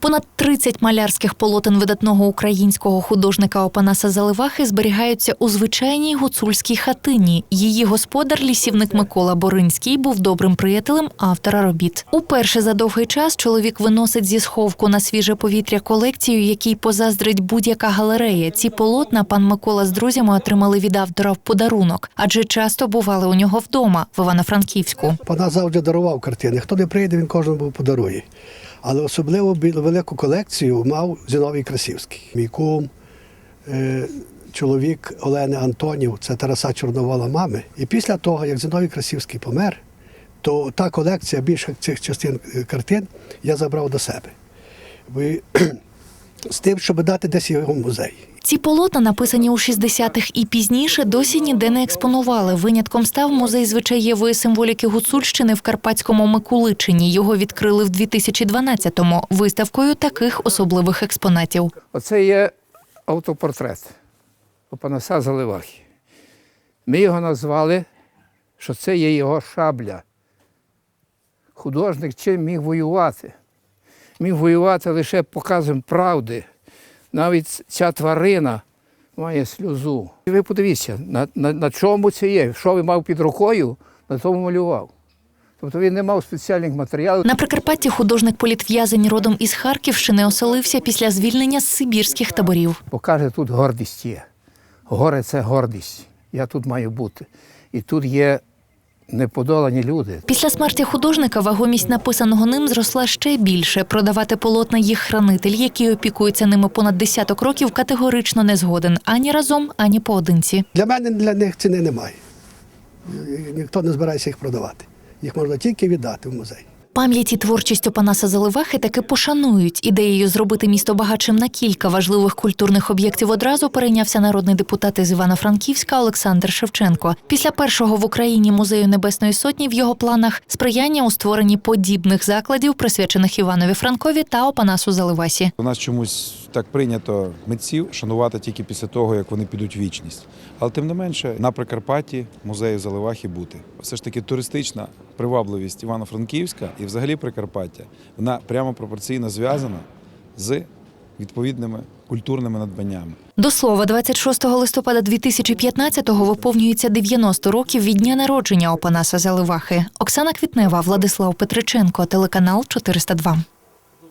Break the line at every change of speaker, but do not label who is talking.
Понад 30 малярських полотен видатного українського художника Опанаса Заливахи зберігаються у звичайній гуцульській хатині. Її господар, лісівник Микола Боринський, був добрим приятелем автора робіт. Уперше за довгий час чоловік виносить зі сховку на свіже повітря колекцію, якій позаздрить будь-яка галерея. Ці полотна пан Микола з друзями отримали від автора в подарунок, адже часто бували у нього вдома в Івано-Франківську.
Пана завжди дарував картини. Хто не прийде, він кожному подарує. Але особливо велику колекцію мав Зіновій Красівський. Мій кум, е, чоловік Олени Антонів, це Тараса Чорновола мами. І після того, як Зіновій Красівський помер, то та колекція більших цих частин е, картин я забрав до себе. З тим, щоб дати десь його в музей.
Ці полотна, написані у 60-х і пізніше, досі ніде не експонували. Винятком став музей звичаєвої символіки Гуцульщини в Карпатському Микуличині. Його відкрили в 2012-му виставкою таких особливих експонатів.
Оце є автопортрет Опанаса Заливахи. Ми його назвали, що це є його шабля. Художник чим міг воювати? Міг воювати лише показом правди. Навіть ця тварина має сльозу. І ви подивіться, на, на, на чому це є, що він мав під рукою, на тому малював. Тобто він не мав спеціальних матеріалів.
На Прикарпатті художник-політв'язень родом із Харківщини оселився після звільнення з сибірських таборів.
покаже, тут гордість є. Горе це гордість. Я тут маю бути. І тут є неподолані люди.
Після смерті художника вагомість написаного ним зросла ще більше. Продавати полотна їх хранитель, який опікується ними понад десяток років, категорично не згоден ані разом, ані поодинці.
Для мене для них ціни немає. Ніхто не збирається їх продавати. Їх можна тільки віддати в музей.
Пам'ять і творчість Опанаса Заливахи таки пошанують. Ідеєю зробити місто багатшим на кілька важливих культурних об'єктів одразу перейнявся народний депутат із Івано-Франківська Олександр Шевченко. Після першого в Україні музею Небесної Сотні в його планах сприяння у створенні подібних закладів, присвячених Іванові Франкові та Опанасу Заливасі.
У нас чомусь так прийнято митців шанувати тільки після того, як вони підуть в вічність. Але тим не менше, на Прикарпатті музею Заливахи бути. Все ж таки туристична привабливість Івано-Франківська і взагалі Прикарпаття, вона прямо пропорційно зв'язана з відповідними культурними надбаннями.
До слова, 26 листопада 2015-го виповнюється 90 років від дня народження Опанаса Заливахи. Оксана Квітнева, Владислав Петриченко, телеканал 402.